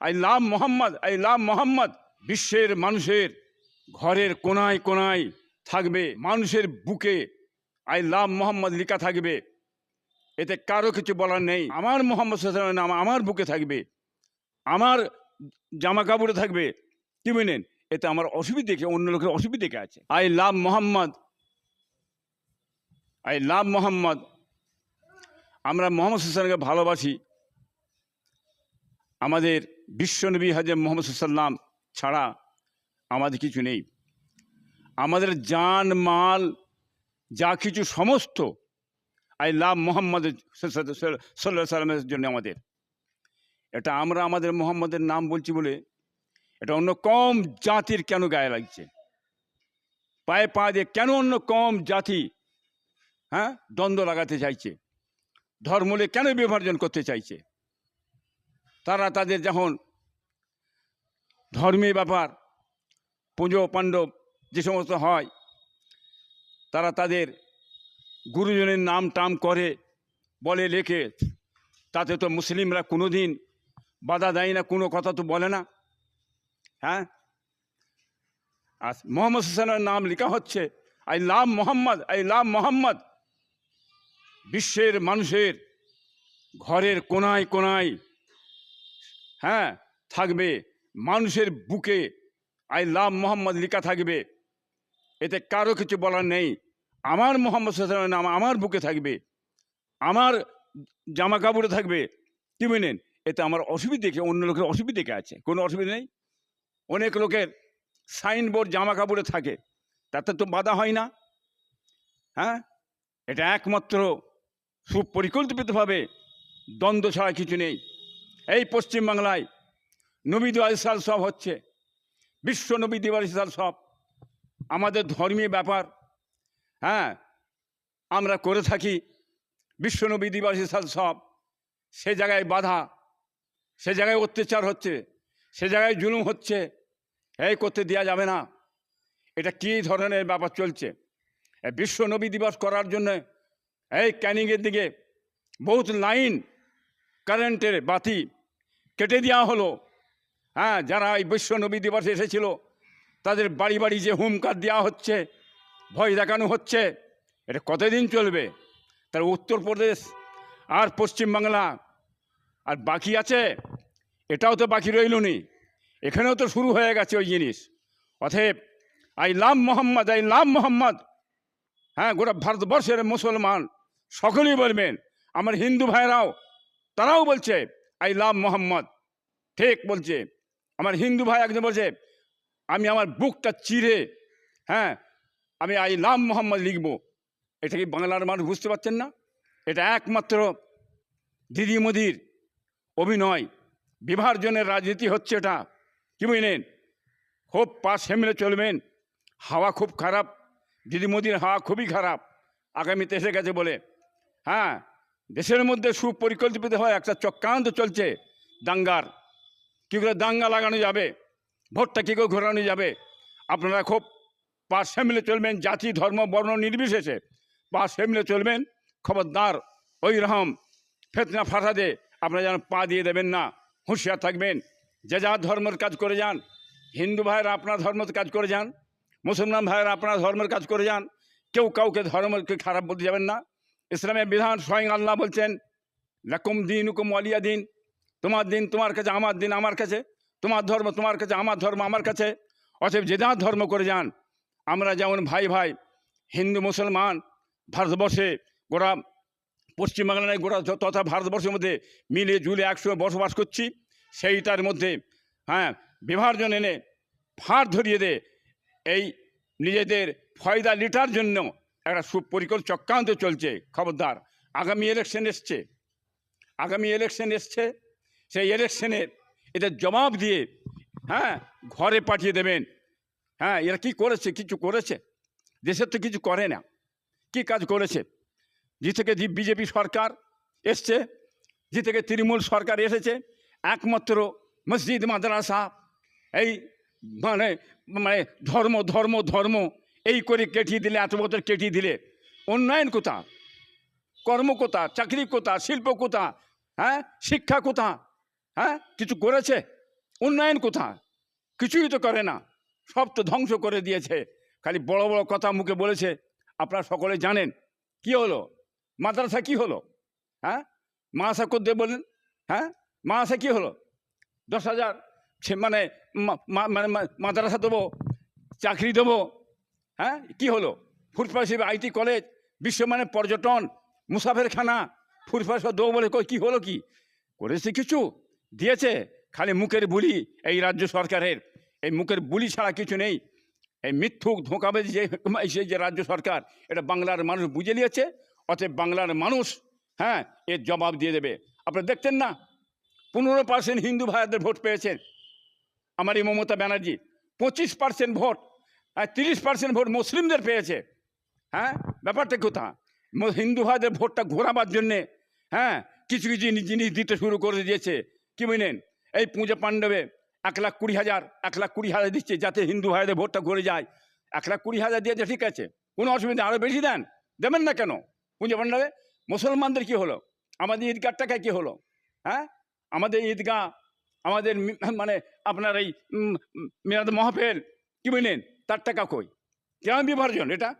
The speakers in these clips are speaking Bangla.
I love Mohammad, I love Mohammad. বিশ্বের মানুষের ঘরের কোনায় কোনায় থাকবে, মানুষের বুকে আই লাভ মোহাম্মদ লেখা থাকবে। এতে কারও কিছু বলার নেই। আমার মোহাম্মদ সাল্লামের নাম আমার বুকে থাকবে, আমার জামা কাপড়ে থাকবে। কি বুঝলেন এতে আমার অসুবিধে অন্য লোকের অসুবিধে আছে? I love Mohammad, I love Mohammad. আমরা মোহাম্মদ সাল্লামকে ভালোবাসি। আমাদের বিশ্বনবী হাজর মোহাম্মদ সাল্লাম ছাড়া আমাদের কিছু নেই। আমাদের জান, মাল, যা কিছু সমস্ত আই লাভ মোহাম্মদ সাল্লাহ সাল্লামের জন্য আমাদের। এটা আমরা আমাদের মোহাম্মদের নাম বলছি বলে এটা অন্য কম জাতির কেন গায়ে লাগছে? পায়ে পা দিয়ে কেন অন্য কম জাতি হ্যাঁ দ্বন্দ্ব লাগাতে চাইছে? ধর্মলে কেন বিভাজন করতে চাইছে? তারা তাদের যখন ধর্মীয় ব্যাপার, পুজো পাণ্ডব যে সমস্ত হয়, তারা তাদের গুরুজনের নাম টাম করে বলে, লেখে, তাতে তো মুসলিমরা কোনো দিন বাধা দেয় না, কোনো কথা তো বলে না। হ্যাঁ? আর মোহাম্মদ হোসেনের নাম লেখা হচ্ছে, I love Mohammad, I love Mohammad. বিশ্বের মানুষের ঘরের কোনায় কোনায় হ্যাঁ থাকবে। মানুষের বুকে আই লাভ মোহাম্মদ লেখা থাকবে। এতে কারও কিছু বলার নেই। আমার মোহাম্মদ সাল্লামের নাম আমার বুকে থাকবে। আমার জামা কাপড়ে থাকবে। কি বুঝলেন এতে আমার অসুবিধে অন্য লোকের অসুবিধে আছে? কোনো অসুবিধা নেই? অনেক লোকের সাইনবোর্ড জামা কাপড়ে থাকে। তাতে তো বাধা হয় না। হ্যাঁ? এটা একমাত্র সুপরিকল্পিতভাবে দ্বন্দ্ব ছাড়া কিছু নেই। এই পশ্চিমবাংলায় নবী সাল সব হচ্ছে, বিশ্ব নবী সাল সব। আমাদের ধর্মীয় ব্যাপার হ্যাঁ আমরা করে থাকি বিশ্বনবী সাল সব। সে জায়গায় বাধা, সে জায়গায় অত্যাচার হচ্ছে, সে জায়গায় জুলুম হচ্ছে, এই করতে দেওয়া যাবে না। এটা কী ধরনের ব্যাপার চলছে? বিশ্ব নবী দিবস করার জন্য এই ক্যানিংয়ের দিকে বহুত লাইন, কারেন্টের বাতি কেটে দেওয়া হলো। হ্যাঁ যারা এই বিশ্ব নবী দিবসে এসেছিল, তাদের বাড়ি বাড়ি যে হুমকার দেওয়া হচ্ছে, ভয় দেখানো হচ্ছে, এটা কতদিন চলবে? তার উত্তরপ্রদেশ আর পশ্চিমবাংলা আর বাকি আছে? এটাও তো বাকি রইল নি এখানেও তো শুরু হয়ে গেছে ওই জিনিস। অতএব, I love Mohammad, I love Mohammad. হ্যাঁ গোটা ভারতবর্ষের মুসলমান, সকলেই বলবেন। আমার হিন্দু ভাইরাও তারাও বলছে আই লাভ মোহাম্মদ। ঠিক বলছে। আমার হিন্দু ভাই একজন বলছে, আমি আমার বুকটা চিরে হ্যাঁ আমি আই লাভ মোহাম্মদ লিখব। এটা কি বাংলার মানুষ বুঝতে পারছেন না? এটা একমাত্র দিদি মোদির অভিনয়। বিভাজনের রাজনীতি হচ্ছে এটা। কি বুঝলেন? খুব পাশ হেমলে চলবেন, হাওয়া খুব খারাপ, দিদি মোদির হাওয়া খুবই খারাপ, আগামীতে এসে গেছে বলে। হ্যাঁ দেশের মধ্যে সুপরিকল্পিত হয় একটা চক্রান্ত চলছে দাঙ্গার। কী করে দাঙ্গা লাগানো যাবে? ভোটটা কী করে ঘোরানো যাবে? আপনারা খুব পাশ সামলে চলবেন, জাতি, ধর্ম, বর্ণ নির্বিশেষে পাশ সামলে চলবেন। খবরদার, ওই রকম ফেতনা ফাসাদে আপনারা যেন পা দিয়ে দেবেন না, হুঁশিয়ার থাকবেন। যে যা ধর্মের কাজ করে যান, হিন্দু ভাইয়েরা আপনার ধর্মের কাজ করে যান, মুসলমান ভাইয়েরা আপনার ধর্মের কাজ করে যান, কেউ কাউকে ধর্মকে খারাপ বলতে যাবেন না। ইসলামের বিধান স্বয়ং আল্লাহ বলছেন, লাকুম দিন হুকুম আলিয়া দিন। তোমার দিন তোমার কাছে, আমার দিন আমার কাছে। তোমার ধর্ম তোমার কাছে, আমার ধর্ম আমার কাছে। অতএব যে যা ধর্ম করে যান, আমরা যেমন ভাই ভাই, হিন্দু, মুসলমান, ভারতবর্ষে গোটা পশ্চিমবাংলায় গোটা য- তথা ভারতবর্ষের মধ্যে মিলে জুলে একসঙ্গে বসবাস করছি, সেইটার মধ্যে হ্যাঁ বিভাজন এনে ফাঁড় ধরিয়ে দে। এই নিজেদের ফয়দা লিটার জন্য একটা সুপরিকল্প চক্রান্ত চলছে, খবরদার। আগামী ইলেকশন এসছে। আগামী ইলেকশন এসছে। সেই ইলেকশনের এদের জবাব দিয়ে হ্যাঁ ঘরে পাঠিয়ে দেবেন। হ্যাঁ এরা কি করেছে? কিছু করেছে? দেশের তো কিছু করে না। কি কাজ করেছে? যে থেকে বিজেপি সরকার এসছে। যে থেকে তৃণমূল সরকার এসেছে। একমাত্র মসজিদ মাদ্রাসা। এই মানে মানে ধর্ম ধর্ম ধর্ম এই করে কেটিয়ে দিলে, এত বছর কেটিয়ে দিলে। উন্নয়ন কোথা? কর্ম কোথা? চাকরি কোথা? শিল্প কোথা? হ্যাঁ? শিক্ষা কোথা? হ্যাঁ? কিছু করেছে? উন্নয়ন কোথা? কিছুই তো করে না। সব তো ধ্বংস করে দিয়েছে। খালি বড় বড় কথা মুখে বলেছে। আপনারা সকলে জানেন। কি হলো? মাদ্রাসা কি হলো? হ্যাঁ? মাদ্রাসা করতে বললেন। হ্যাঁ? মাদ্রাসা কি হলো? দশ হাজার মানে মানে মাদ্রাসা দেবো, চাকরি দেবো হ্যাঁ? কি হলো? হিসেবে আইটি কলেজ বিশ্বমানের পর্যটন, মুসাফেরখানা। ফুটপাথ দেবো বলে কই, কি হলো কি? করেছে কিছু? দিয়েছে? খালি মুখের বুলি এই রাজ্য সরকারের। এই মুখের বুলি ছাড়া কিছু নেই। এই মিথ্যুক ধোঁকাবাজি যে যে রাজ্য সরকার, এটা বাংলার মানুষ বুঝে নিয়েছে, অতএব বাংলার মানুষ হ্যাঁ এর জবাব দিয়ে দেবে। আপনারা দেখতেন না? পনেরো পার্সেন্ট হিন্দু ভাইদের ভোট পেয়েছেন। আমার এই মমতা ব্যানার্জি, পঁচিশ পার্সেন্ট ভোট আর তিরিশ পার্সেন্ট ভোট মুসলিমদের পেয়েছে। হ্যাঁ? ব্যাপারটা কোথা হিন্দু ভাইদের ভোটটা ঘোরাবার জন্যে হ্যাঁ? কিছু কিছু জিনিস- দিতে শুরু করে দিয়েছে। কি বুঝলেন এই পুজো পাণ্ডবে এক লাখ কুড়ি হাজার, এক লাখ কুড়ি হাজার দিচ্ছে যাতে হিন্দু ভাইদের ভোটটা ঘুরে যায়। এক লাখ কুড়ি হাজার দিয়েছে, ঠিক আছে। কোনো অসুবিধা আরও বেশি দেন। দেবেন না কেন? পুজো পাণ্ডবে, মুসলমানদের কি হলো? আমাদের ঈদগার টাকায় কি হলো? হ্যাঁ? আমাদের ঈদগাহ, আমাদের মানে আপনার এই মেয়াদ মহাফেল, কি বুঝলেন তার টাকা কই? কেমন বিভাজন এটা?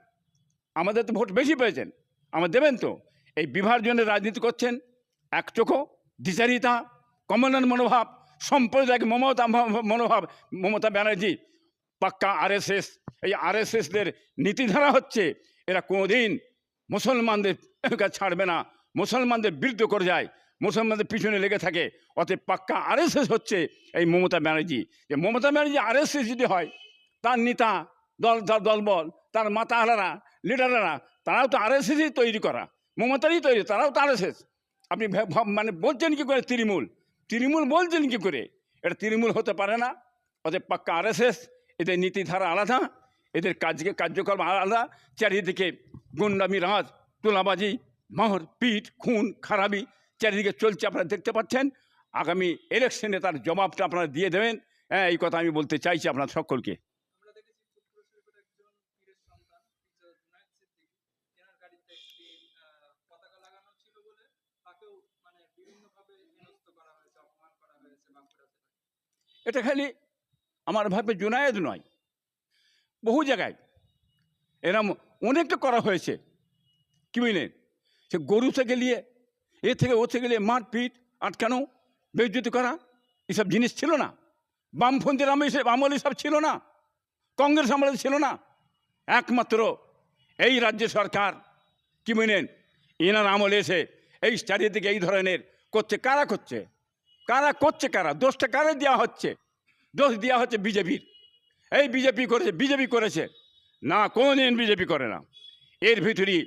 আমাদের তো ভোট বেশি পেয়েছেন। আমার দেবেন তো, এই বিভাজনের রাজনীতি করছেন এক চোখো দ্বিচারিতা কমনন মনোভাব, সম্প্রদায়িক মমতা মনোভাব, মমতা ব্যানার্জি, পাক্কা আরএসএস, এই আরএসএসদের নীতিধারা হচ্ছে এরা কোনোদিন মুসলমানদের ছাড়বে না, মুসলমানদের বিরুদ্ধে করে যায়, মুসলমানদের পিছনে লেগে থাকে। অতএব পাক্কা আরএসএস হচ্ছে এই মমতা ব্যানার্জি। যে মমতা ব্যানার্জি আরএসএস যদি হয় তার নেতা দল দলবল, তার মাতাহারা লিডাররা, তারাও তো আরএসএসই তৈরি করা। মমতারই তৈরি, তারাও তো আরএসএস আপনি মানে বলছেন কি করে তৃণমূল? তৃণমূল বলছেন কি করে? এটা তৃণমূল হতে পারে না। অতএব পাক্কা আরএসএস এদের নীতিধারা আলাদা, এদের কাজকে, কার্যক্রম আলাদা, চারিদিকে গুন্ডামি, রাজ, তোলাবাজি, মহর, পিট, খুন, খারাপি, চারিদিকে চলছে আপনারা দেখতে পাচ্ছেন। আগামী ইলেকশনে তার জবাবটা আপনারা দিয়ে দেবেন। হ্যাঁ এই কথা আমি বলতে চাইছি আপনার সকলকে আমরা দেখেছি ফুটবল শিল্পের একজন পীরের সন্তান টিচার জুনায়েদ সিদ্দিকী তেনার গাড়িতে একটি আহ, পতাকা লাগানো ছিল বলে মানে এটা খালি আমার ভাবে জুনায়েদ নয়, বহু জায়গায়। এরম অনেকটা করা হয়েছে কি বুঝলেন সে গরু থেকে নিয়ে, এ থেকে ও থেকে নিয়ে মারপিট, আটকানো বেজ্জতি করা, এসব জিনিস ছিল না। বামপন্থীর আমলে এসব আমল এসব ছিল না। কংগ্রেস আমলে ছিল না। একমাত্র এই রাজ্য সরকার কি বুঝলেন এনার আমলে এসে এই চারিদিকে এই ধরনের করছে, কারা করছে? কারা করছে কারা? দোষটা কারা দেওয়া হচ্ছে? দোষ দেওয়া হচ্ছে বিজেপির। এই বিজেপি করেছে বিজেপি করেছে। না, কোনদিন বিজেপি করে না। এর ভিতরেই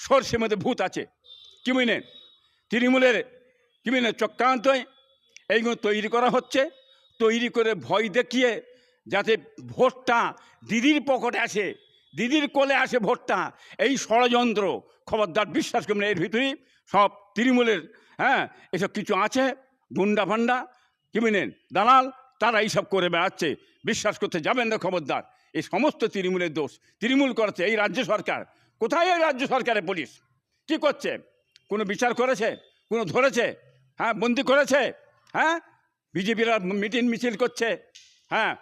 সর্ষের মধ্যে ভূত আছে। কি বুঝলেন তৃণমূলের কি বুঝলেন চক্রান্তই এইগুলো তৈরি করা হচ্ছে। তৈরি করে ভয় দেখিয়ে যাতে ভোটটা দিদির পকেটে আসে, দিদির কোলে আসে ভোটটা। এই ষড়যন্ত্র, খবরদার বিশ্বাস করবেন এর ভিতরেই সব তৃণমূলের হ্যাঁ এসব কিছু আছে, গুন্ডা ফান্ডা কি বুঝলেন দালাল, তারা এইসব করে বেড়াচ্ছে। বিশ্বাস করতে যাবেন না, খবরদার। এই সমস্ত তৃণমূলের দোষ। তৃণমূল করছে এই রাজ্য সরকার। কোথায় এই রাজ্য সরকারের পুলিশ? কি করছে? কোনো বিচার করেছে? কোনো ধরেছে? হ্যাঁ বন্দি করেছে? হ্যাঁ? বিজেপিরা মিটিং মিছিল করছে? হ্যাঁ?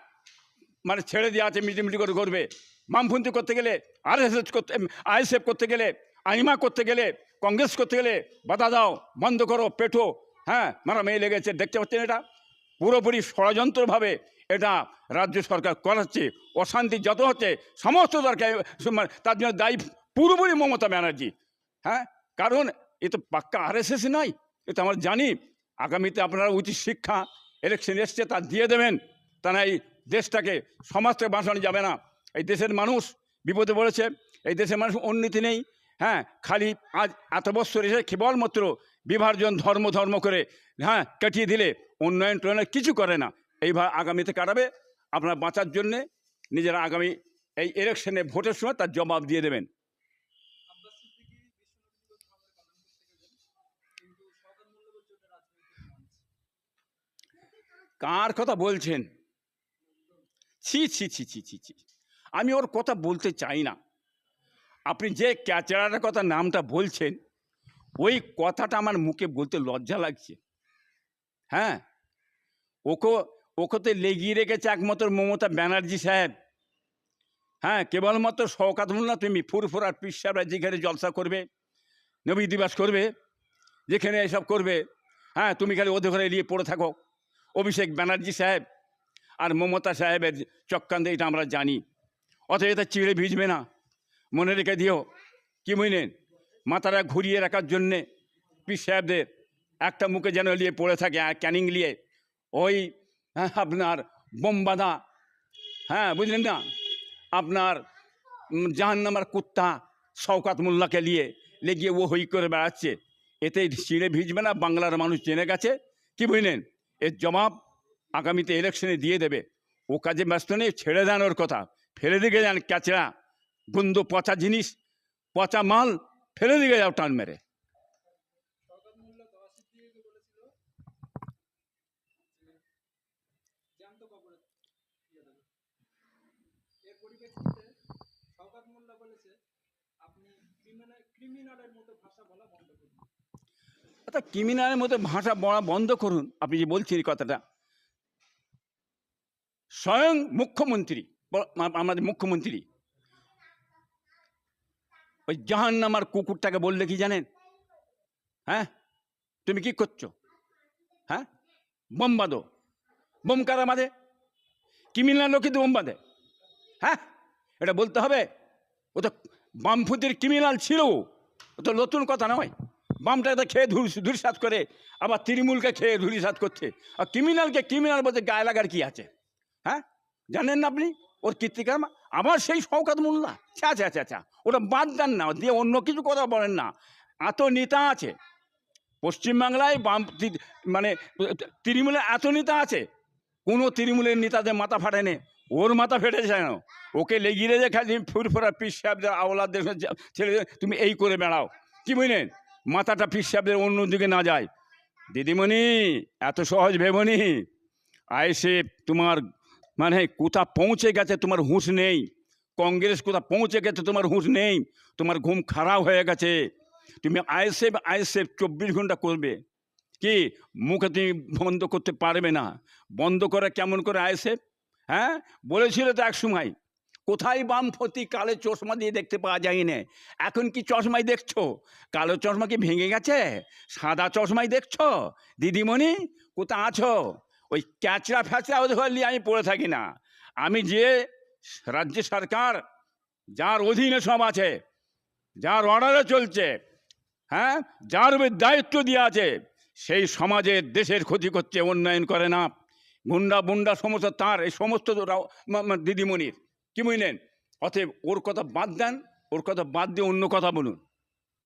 মানে ছেড়ে দেওয়া আছে, মিটিং মিটিং করে করবে। বামপন্থী করতে গেলে আরএসএস করতে আইএসএফ করতে গেলে, আইমা করতে গেলে কংগ্রেস করতে গেলে বাধা দাও, বন্ধ করো, পেটো। হ্যাঁ মারা মেয়ে লেগেছে, দেখতে পাচ্ছেন এটা? পুরোপুরি ষড়যন্ত্রভাবে এটা রাজ্য সরকার করাচ্ছে। অশান্তি যত হচ্ছে, সমস্ত দরকার। মানে তার জন্য দায়ী পুরোপুরি মমতা ব্যানার্জি। হ্যাঁ কারণ এ তো পাক্কা আর আরএসএস নয়, এ তো আমরা জানি। আগামীতে আপনারা উচিত শিক্ষা ইলেকশন এসছে, তা দিয়ে দেবেন। তা না, এই দেশটাকে সমাজ থেকে বাঁচানো যাবে না। এই দেশের মানুষ বিপদে পড়েছে, এই দেশের মানুষ উন্নতি নেই। হ্যাঁ খালি আজ এত বছর এসে কেবলমাত্র বিভাজন ধর্ম ধর্ম করে হ্যাঁ কাটিয়ে দিলে উন্নয়ন টুন্নয়ন কিছু করে না। এইভাবে আগামীতে কাটাবে। আপনার বাঁচার জন্যে নিজেরা আগামী এই ইলেকশনে ভোটের সময় তার জবাব দিয়ে দেবেন। কার কথা বলছেন? ছি ছি ছি ছি ছি ছি। আমি ওর কথা বলতে চাই না। আপনি যে ক্যাচড়াটার কথা নামটা বলছেন, ওই কথাটা আমার মুখে বলতে লজ্জা লাগছে। হ্যাঁ? ওকে ওকে লেগিয়ে রেখেছে একমাত্র মমতা ব্যানার্জি সাহেব। হ্যাঁ কেবলমাত্র শওকাত মোল্লা তুমি ফুরফুর আর পিস সাহেবরা যেখানে জলসা করবে, নবী দিবাস করবে, যেখানে এসব করবে হ্যাঁ তুমি খালি ওদের ঘরে নিয়ে পড়ে থাকো। অভিষেক ব্যানার্জি সাহেব আর মমতা সাহেবের চক্রান্তে এটা আমরা জানি। অথচ এটা চিড়ে ভিজবে না। মনে রেখে দিও কি বুঝলেন মাথাটা ঘুরিয়ে রাখার জন্যে পিস সাহেবদের একটা মুখে যেন নিয়ে পড়ে থাকে আর ক্যানিং নিয়ে ওই হ্যাঁ, আপনার বোমবাদা হ্যাঁ বুঝলেন না? আপনার জাহান্নামার কুত্তা শওকাত মোল্লাকে নিয়ে লেগিয়ে ও হই করে বেড়াচ্ছে। এতে চিড়ে ভিজবে না বাংলার মানুষ জেনে গেছে। কি বুঝলেন এর জবাব আগামীতে ইলেকশনে দিয়ে দেবে। ও কাজে ব্যস্ত নেই ছেড়ে দেন ওর কথা। ফেলে দিকে যান ক্যাচড়া। গুন্দ পচা জিনিস, পচা মাল ফেলে দিকে যাও টান মেরে। ক্রিমিনাল ক্রিমিনালের মতো ভাষা বলা বন্ধ করুন। আপনি যে বলছেন কথাটা। স্বয়ং মুখ্যমন্ত্রী আমাদের মুখ্যমন্ত্রী ওই জাহান্নামার কুকুরটাকে বললে কি জানেন? হ্যাঁ? তুমি কি করছ? হ্যাঁ? বোম বাঁধো। বোম কারা বাঁধে? ক্রিমিনাল লোক কিন্তু বোম বাঁধে। হ্যাঁ? এটা বলতে হবে, ও তো বামফুতির ক্রিমিনাল ছিল ও। তো নতুন কথা নয়। বামটাকে খেয়ে ধুর ধুরিসাত করে, আবার তৃণমূলকে খেয়ে ধুরিসাত করছে। আর ক্রিমিনালকে ক্রিমিনাল বলতে গায়ে লাগার কি আছে? হ্যাঁ? জানেন না আপনি? ওর কীর্তিকার আবার সেই শওকাত মোল্লা। আচ্ছা আচ্ছা আচ্ছা ওটা বাদ দেন না, দিয়ে অন্য কিছু কথা বলেন না। এত নেতা আছে, পশ্চিমবাংলায় বাম মানে তৃণমূলের এত নেতা আছে, কোনো তৃণমূলের নেতাদের মাথা ফাটেনি, ওর মাথা ফেটেছে কেন? ওকে লেগিয়ে রেখে খালি ফুরফুরা পিস সাহেবদের আওলাদের ছেলে তুমি এই করে বেড়াও। কি বুঝলেন? মাথাটা পিস সাহেবদের অন্যদিকে না যায়। দিদিমণি, এত সহজ ভেবনি আইসে তোমার মানে কোথা পৌঁছে গেছে তোমার হুঁশ নেই? কংগ্রেস কোথা পৌঁছে গেছে তোমার হুঁশ নেই? তোমার ঘুম খারাপ হয়ে গেছে। তুমি আইএসএফ আইএসএফ চব্বিশ ঘণ্টা করবে। কি? মুখে তুমি বন্ধ করতে পারবে না। বন্ধ করে কেমন করে আইএসএফ? হ্যাঁ? বলেছিল তো এক সময়, কোথায় বামপতি কালো চশমা দিয়ে দেখতে পাওয়া যায় না এখন কি চশমাই দেখছ? কালো চশমা কি ভেঙে গেছে? সাদা চশমাই দেখছ? দিদিমণি কোথা আছো? ওই ক্যাচড়া ফ্যাচড়া ওদের নিয়ে আমি পড়ে থাকি না। আমি যে রাজ্য সরকার, যার অধীনে সব আছে, যার অর্ডারে চলছে হ্যাঁ যার দায়িত্ব দিয়ে আছে, সেই সমাজের দেশের ক্ষতি করছে উন্নয়ন করে না। গুন্ডা বুন্ডা সমস্ত তার, এই সমস্ত দিদিমণির, কি বুঝলেন? অতএব ওর কথা বাদ দেন, ওর কথা বাদ দিয়ে অন্য কথা বলুন।